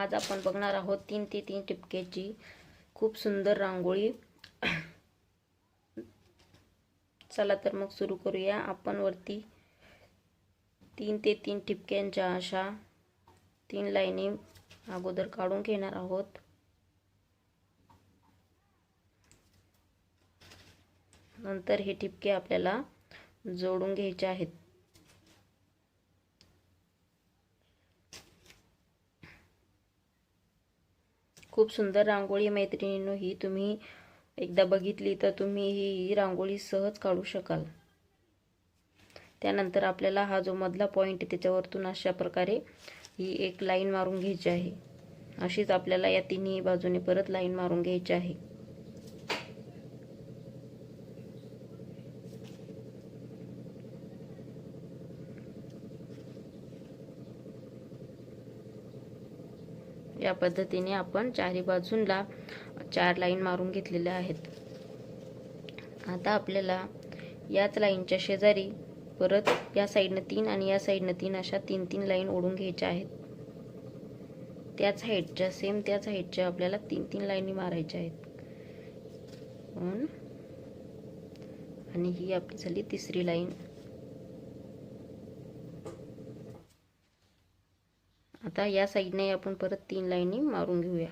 आज आपण बघणार आहोत तीन ते तीन टिपक्याची खूप सुंदर रांगोळी. चला तर मग सुरू करूया. आपण वरती तीन ते तीन टिपक्यांच्या अशा तीन लाईनी अगोदर काढून घेणार आहोत. नंतर हे ठिपके आपल्याला जोडून घ्यायचे आहेत. खूप सुंदर रांगोळी मैत्रिणींनो ही. तुम्ही एकदा बघितली तर तुम्ही ही रांगोळी सहज काढू शकाल. त्यानंतर आपल्याला हा जो मधला पॉईंट आहे त्याच्यावरतून अशा प्रकारे ही एक लाईन मारून घ्यायची आहे. अशीच आपल्याला या तिन्ही बाजूने परत लाईन मारून घ्यायची आहे. या पद्धतीने आपण चारी बाजूंला चार लाईन मारून घेतलेल्या आहेत. आता आपल्याला याच लाईनच्या शेजारी परत या साईडनं तीन आणि या साईडनं तीन अशा तीन तीन लाईन ओढून घ्यायच्या आहेत. त्याच हाईटच्या सेम त्याच हाईटच्या आपल्याला तीन तीन लाईनी मारायच्या आहेत. आणि ही आपली झाली तिसरी लाईन. आता या साईडने आपण परत तीन लाईनी मारून घेऊया.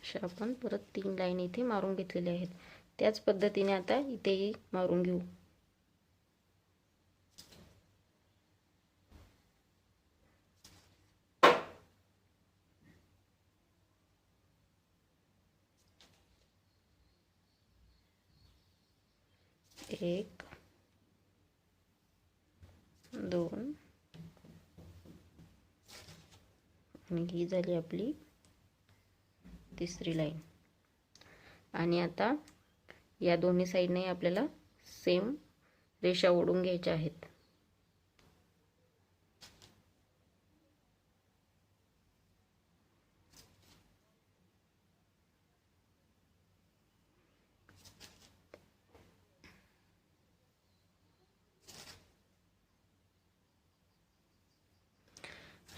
अशा आपण परत तीन लाईन इथे मारून घेतलेल्या आहेत. त्याच पद्धतीने आता इथेही मारून घेऊ एक दोन आणि ही झाली आपली तिसरी लाईन आणि आता या दोन्ही साईडने आपल्याला सेम रेषा ओढून घ्यायच्या आहेत.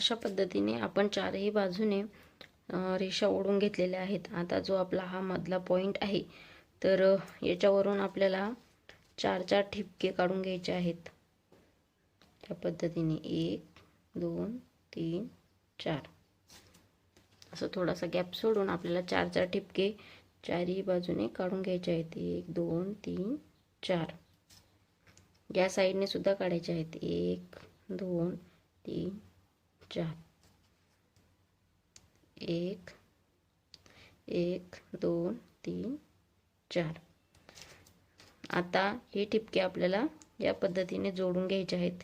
अशा पद्धतीने आपण चारही बाजूने रेषा ओढून घेतलेल्या आहेत. आता जो आपला हा मधला पॉईंट आहे तर याच्यावरून आपल्याला चार चार ठिपके काढून घ्यायचे आहेत. त्या पद्धतीने एक दोन तीन चार. असं थोडासा गॅप सोडून आपल्याला चार चार ठिपके चारही बाजूने काढून घ्यायचे आहेत. एक दोन तीन चार. या साईडने सुद्धा काढायचे आहेत. एक दोन तीन चार. एक एक दोन तीन चार. आता हे ठिपके आपल्याला या पद्धतीने जोडून घ्यायचे आहेत.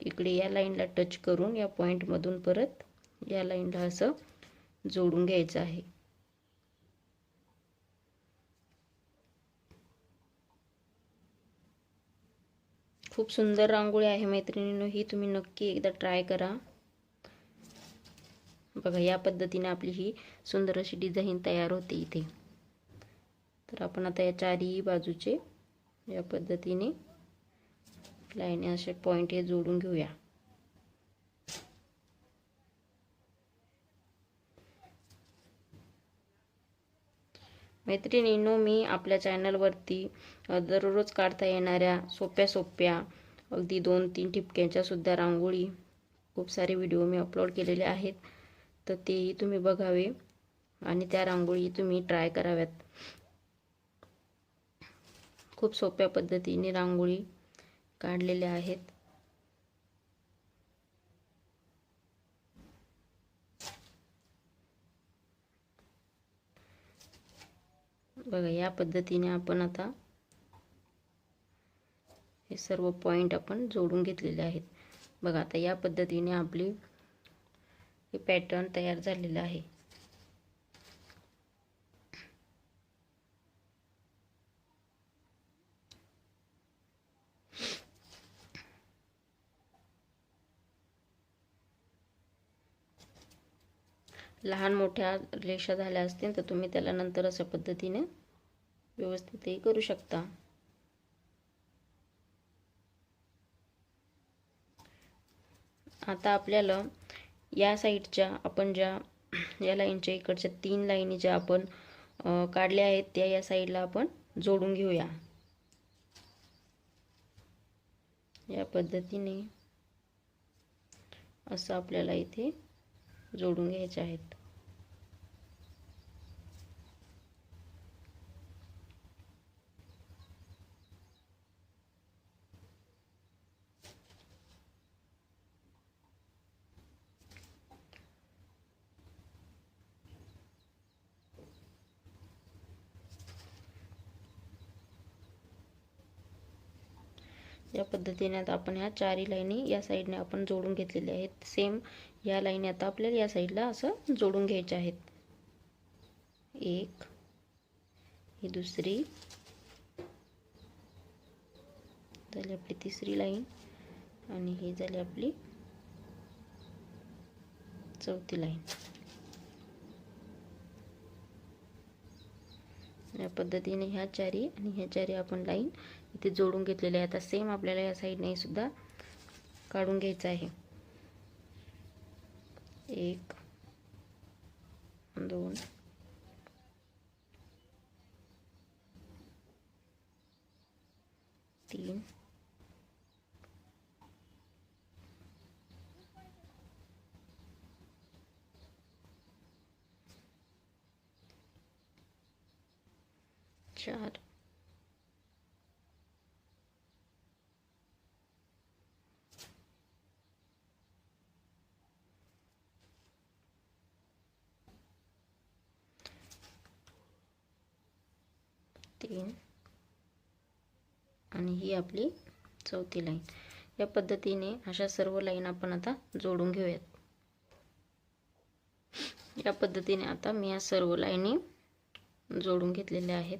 इकडे या लाईनला टच करून या पॉईंटमधून परत या लाईनला असं जोडून घ्यायचं आहे. खूप सुंदर रांगोळी आहे मैत्रिणींनो ही तुम्ही नक्की एकदा ट्राय करा. बघा या पद्धतीने आपली ही सुंदर अशी डिझाईन तयार होते इथे. तर आपण आता या चारही बाजूचे या पद्धतीने लाईन असे पॉईंट हे जोडून घेऊया. मैत्रिणींनो मी आपल्या चॅनलवरती दररोज काढता येणाऱ्या सोप्या सोप्या अगदी दोन तीन ठिपक्यांच्या सुद्धा रांगोळी खूप सारे व्हिडिओ मी अपलोड केलेले आहेत. तर तेही तुम्ही बघावे आणि त्या रांगोळी तुम्ही ट्राय कराव्यात. खूप सोप्या पद्धतीने रांगोळी काढलेल्या आहेत. बघा या पद्धतीने आपण आता हे सर्व पॉईंट आपण जोडून घेतलेले आहेत. बघा आता या पद्धतीने आपली हे पॅटर्न तयार झालेलं आहे. लहान मोठ्या रेषा झाल्या असतील तर तुम्ही त्याला नंतर अशा पद्धतीने व्यवस्थितही करू शकता. आता आपल्याला या साईडच्या आपण ज्या या लाईनच्या इकडच्या तीन लाईनी ज्या आपण काढल्या आहेत त्या या साईडला आपण जोडून घेऊया. या पद्धतीने असं आपल्याला इथे जोडून घ्यायचे आहेत या पद्धतीने आता आपण ह्या चारही लाईनी या साईडने आपण जोडून घेतलेल्या आहेत. सेम या लाईनी आता आपल्याला या साईडला असं जोडून घ्यायच्या आहेत. एक ही दुसरी झाली आपली तिसरी लाईन आणि ही झाली आपली चौथी लाईन. या पद्धतीने ह्या चारी आणि ह्या चारी आपण लाईन इथे जोडून घेतलेले आहे आता सेम आपल्याला या साईडने सुद्धा काढून घ्यायचं आहे. एक दोन तीन चार तीन आणि ही आपली चौथी लाईन. या पद्धतीने अशा सर्व लाईन आपण आता जोडून घेऊयात. या पद्धतीने आता मी या सर्व लाईनी जोडून घेतलेल्या आहेत.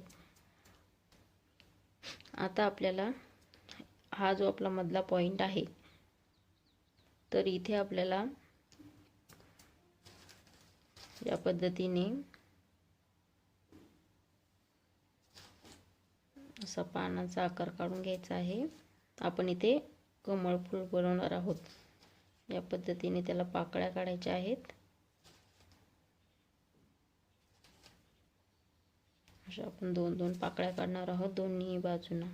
आता आपल्याला हा जो आपला मधला पॉईंट आहे तर इथे आपल्याला या पद्धतीने असा पानाचा आकार काढून घ्यायचा आहे. आपण इथे कमळ फूल बनवणार आहोत. या पद्धतीने त्याला पाकळ्या काढायच्या आहेत. अशा आपण दोन दोन पाकळ्या काढणार आहोत दोन्ही बाजूंना.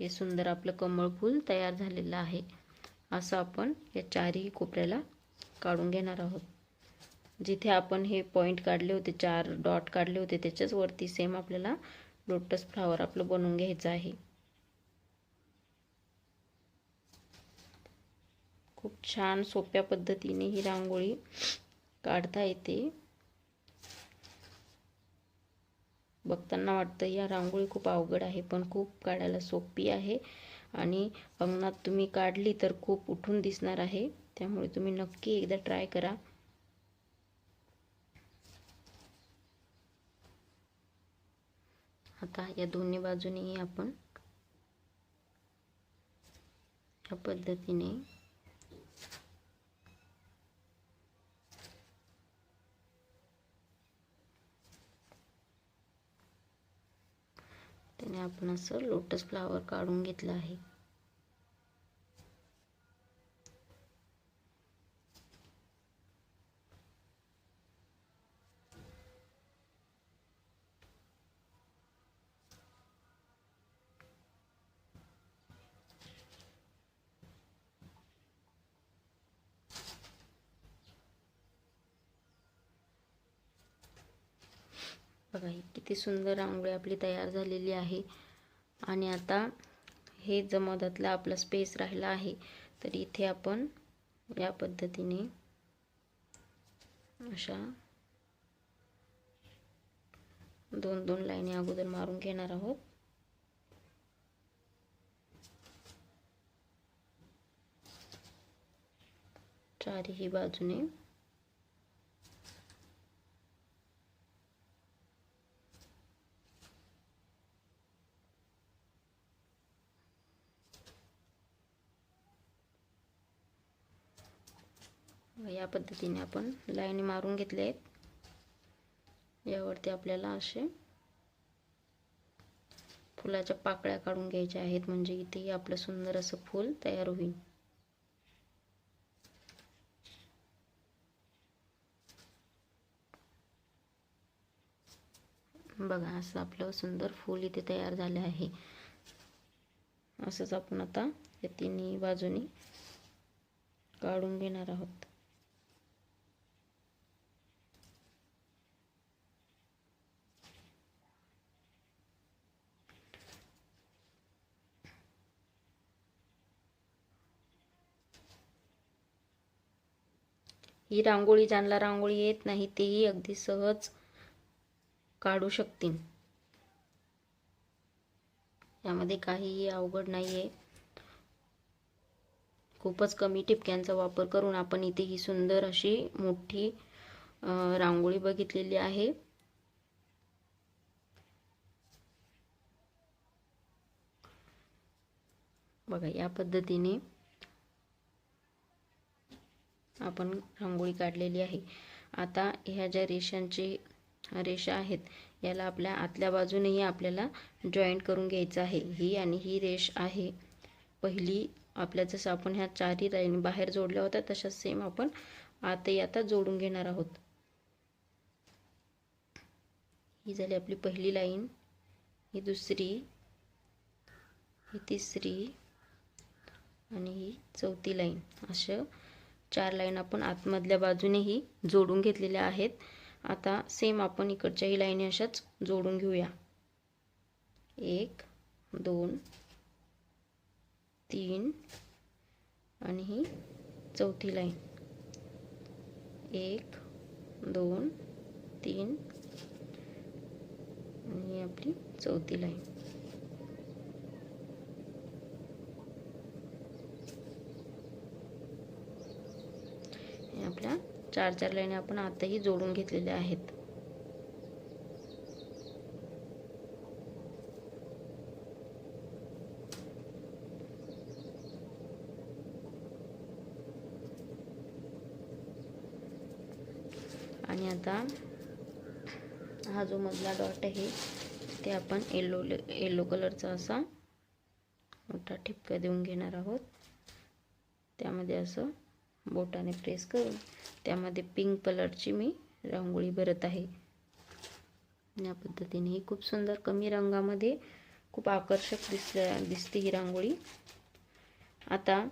हे सुंदर आपलं कमळ फूल तयार झालेलं आहे. असं आपण या चारही कोपऱ्याला काढून घेणार आहोत. जिथे आपण हे पॉईंट काढले होते चार डॉट काढले होते त्याच्याच वरती सेम आपल्याला लोटस फ्लावर आपलं बनवून घ्यायचं आहे. खूप छान सोप्या पद्धतीने ही रांगोळी काढता येते. बघताना वाटतं या रांगोळी खूप अवघड आहे पण खूप काढायला सोपी आहे. आणि अंगणात तुम्ही काढली तर खूप उठून दिसणार आहे. त्यामुळे तुम्ही नक्की एकदा ट्राय करा. आता या दोन्ही बाजूनेही आपण या पद्धतीने त्याने आपण असं लोटस फ्लावर काढून घेतलं आहे. बघा ही किती सुंदर रांगोळी आपली तयार झालेली आहे. आणि आता हे जो आपला स्पेस राहिला आहे. तर इथे आपण या पद्धतीने अशा दोन दोन लाईनी अगोदर मारून घेणार आहोत. चारही बाजूने या पद्धतीने आपण लाईन मारून घेतले आहेत. यावरती आपल्याला असे फुलाच्या पाकळ्या काढून घ्यायच्या आहेत. म्हणजे इथेही आपलं सुंदर असं फूल तयार होईल. बघा असं आपलं सुंदर फूल इथे तयार झाले आहे. असंच आपण आता या तिन्ही बाजूनी काढून घेणार आहोत. ही रांगोळी ज्यांना रांगोळी येत नाही तेही अगदी सहज काढू शकतील. यामध्ये काहीही अवघड नाही आहे खूपच कमी टिपक्यांचा वापर करून आपण इथे ही सुंदर अशी मोठी रांगोळी बघितलेली आहे. बघा या पद्धतीने आपण रांगोळी काढलेली आहे. आता ह्या ज्या रेषांची रेषा आहेत याला आपल्या आतल्या बाजूनेही आपल्याला जॉईंट करून घ्यायचं आहे. ही आणि ही रेष आहे. पहिली आपल्या जसं आपण ह्या चारही लाईन बाहेर जोडल्या होत्या तशाच सेम आपण आतही आता जोडून घेणार आहोत. ही झाली आपली पहिली लाईन ही दुसरी ही तिसरी आणि ही चौथी लाईन. असं चार लाईन आपण आतमधल्या बाजूनेही जोडून घेतलेल्या आहेत. आता सेम आपण इकडच्याही लाईनी अशाच जोडून घेऊया. एक दोन तीन आणि ही चौथी लाईन. एक दोन तीन आणि आपली चौथी लाईन. आपल्या चार चार लाईनी आपण आताही जोडून घेतलेल्या आहेत. आणि आता हा जो मधला डॉट आहे ते आपण येलो येलो कलरचा असा मोठा ठिपका देऊन घेणार आहोत. त्यामध्ये असं बोटाने प्रेस करून त्यामध्ये पिंक कलरची मी रांगोळी भरत आहे. या पद्धतीने ही खूप सुंदर कमी रंगामध्ये खूप आकर्षक दिस दिसते ही रांगोळी. आता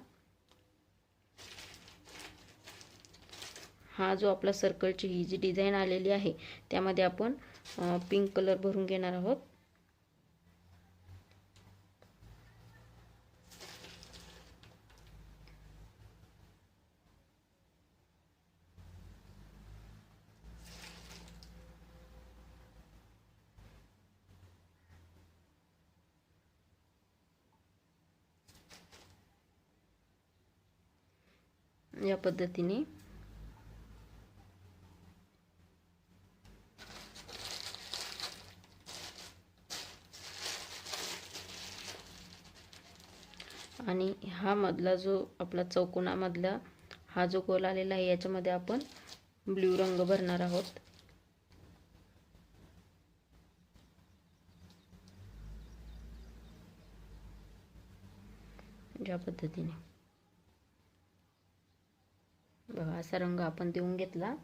हा जो आपला सर्कलची ही जी डिझाईन आलेली आहे त्यामध्ये आपण पिंक कलर भरून घेणार आहोत. या पद्धतीने. आणि हा मधला जो आपला चौकोनामधला हा जो गोल आलेला आहे याच्यामध्ये आपण ब्ल्यू रंग भरणार आहोत. ज्या पद्धतीने बघा असा रंग आपण देऊन घेतला.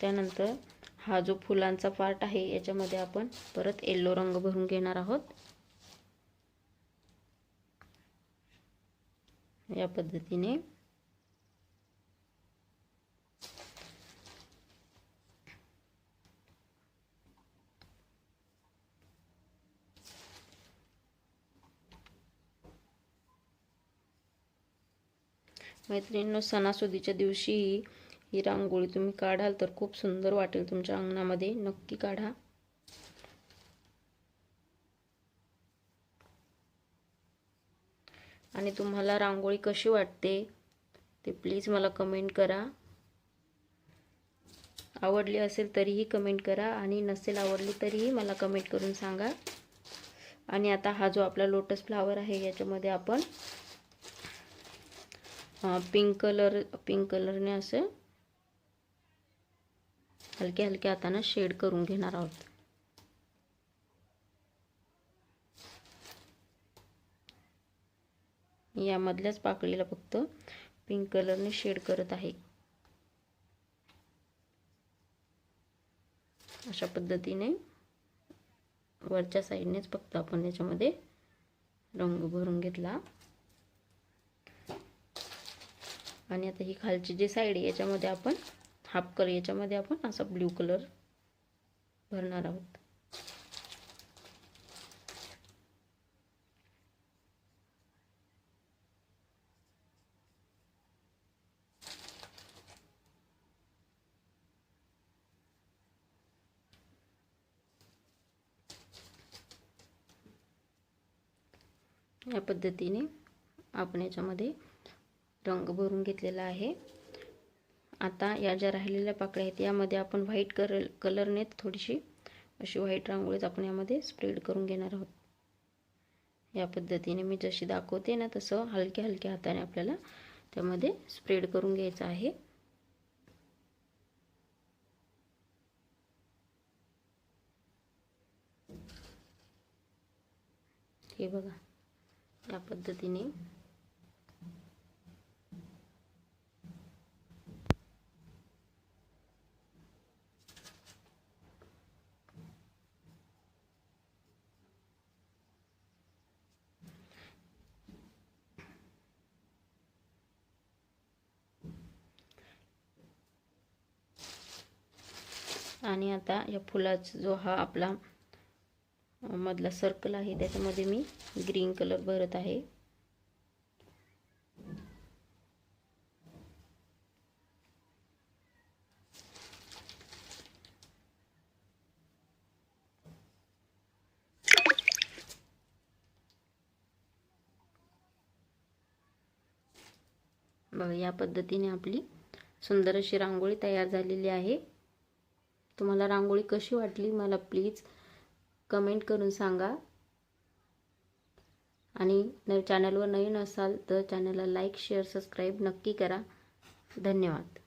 त्यानंतर हा जो फुलांचा पार्ट आहे याच्यामध्ये आपण परत येल्लो रंग भरून घेणार आहोत. या पद्धतीने. मैत्रिणींनो सणासुदीच्या दिवशी ही रांगोळी तुम्ही काढाल तर खूप सुंदर वाटेल तुमच्या अंगणामध्ये. नक्की काढा. आणि तुम्हाला रांगोळी कशी वाटते ते प्लीज मला कमेंट करा. आवडली असेल तरीही कमेंट करा आणि नसेल आवडली तरीही मला कमेंट करून सांगा. आणि आता हा जो आपला लोटस फ्लावर आहे याच्यामध्ये आपण पिंक कलर पिंक कलरने असं हलक्या हलक्या हातानं शेड करून घेणार आहोत. यामधल्याच पाकळीला फक्त पिंक कलरने शेड करत आहे. अशा पद्धतीने वरच्या साईडनेच फक्त आपण याच्यामध्ये रंग भरून घेतला. आणि आता ही खालची जी साईड आहे याच्यामध्ये आपण हाफ कलर याच्यामध्ये आपण असा ब्ल्यू कलर भरणार आहोत. या पद्धतीने आपण याच्यामध्ये रंग भरून घेतलेला आहे. आता या ज्या राहिलेल्या पाकळ्या आहेत यामध्ये आपण व्हाईट कलर कलरने थोडीशी अशी व्हाईट रांगोळीच आपण यामध्ये स्प्रेड करून घेणार आहोत. या पद्धतीने मी जशी दाखवते ना तसं हलक्या हलक्या हाताने आपल्याला त्यामध्ये स्प्रेड करून घ्यायचं आहे. हे बघा या पद्धतीने आणि आता या फुलाचा जो हा आपला मधला सर्कल आहे त्याच्यामध्ये मी ग्रीन कलर भरत आहे. बघा या पद्धतीने आपली सुंदर अशी रांगोळी तयार झालेली आहे. तुम्हाला रांगोळी कशी वाटली मला प्लीज कमेंट करून सांगा. आणि न चॅनलवर नवीन असाल तर चॅनलला लाईक शेअर सबस्क्राईब नक्की करा. धन्यवाद.